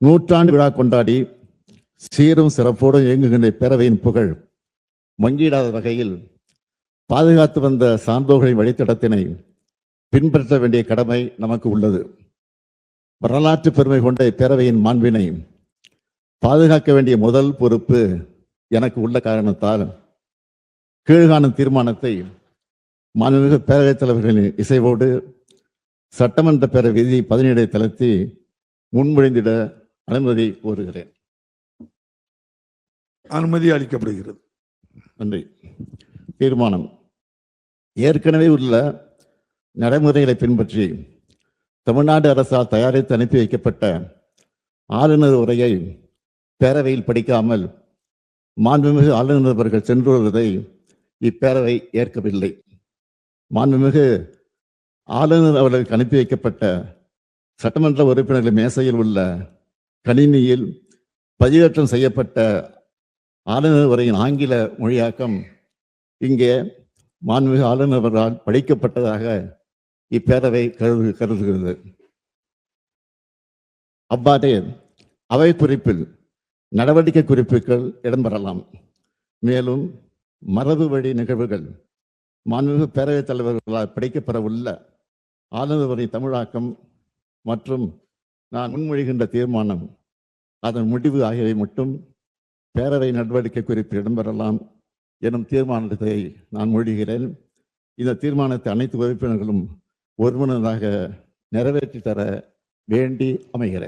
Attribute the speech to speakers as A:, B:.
A: நூற்றாண்டு விழா கொண்டாடி சீரும் சிறப்போடும் இயங்குகின்ற பேரவையின் புகழ் மங்கிடாத வகையில் பாதுகாத்து வந்த சான்றோர்களின் வழித்தடத்தினை பின்பற்ற வேண்டிய கடமை நமக்கு உள்ளது. வரலாற்று பெருமை கொண்ட இப்பேரவையின் மாண்பினை பாதுகாக்க வேண்டிய முதல் பொறுப்பு எனக்கு உள்ள காரணத்தால் கீழ்காணும் தீர்மானத்தை மாண்புமிகு பேரவைத் தலைவர்களின் இசைவோடு சட்டமன்ற பேர விதி பதினேழை தளர்த்தி முன்மொழிந்திட அனுமதி கோருகிறேன்.
B: அனுமதி அளிக்கப்படுகிறது.
A: நன்றி. தீர்மானம். ஏற்கனவே உள்ள நடைமுறைகளை பின்பற்றி தமிழ்நாடு அரசால் தயாரித்து அனுப்பி வைக்கப்பட்ட ஆளுநர் உரையை பேரவையில் படிக்காமல் மாண்புமிகு ஆளுநர் அவர்கள் சென்று வருவதை இப்பேரவை ஏற்கவில்லை. மாண்புமிகு ஆளுநர் அவர்களுக்கு அனுப்பி வைக்கப்பட்ட சட்டமன்ற உறுப்பினர்கள் மேசையில் உள்ள கணினியில் பதிவேற்றம் செய்யப்பட்ட ஆளுநர் உரையின் ஆங்கில மொழியாக்கம் இங்கே மாண்புமிகு ஆளுநர்களால் படிக்கப்பட்டதாக இப்பேரவை கருது கருதுகிறது. அவ்வாறே அவை குறிப்பில் நடவடிக்கை குறிப்புகள் இடம்பெறலாம். மேலும் மரபு வழி நிகழ்வுகள் மாண்புமிகு பேரவைத் தலைவர்களால் படிக்கப்பட உள்ள ஆளுநர் உரை தமிழாக்கம் மற்றும் நான் முன்மொழிகின்ற தீர்மானம் அதன் முடிவு ஆகியவை மட்டும் பேரவை நடவடிக்கை குறித்து இடம்பெறலாம் எனும் தீர்மானத்தை நான் மொழிகிறேன். இந்த தீர்மானத்தை அனைத்து உறுப்பினர்களும் ஒருமனதாக நிறைவேற்றி தர வேண்டி அமைகிறேன்.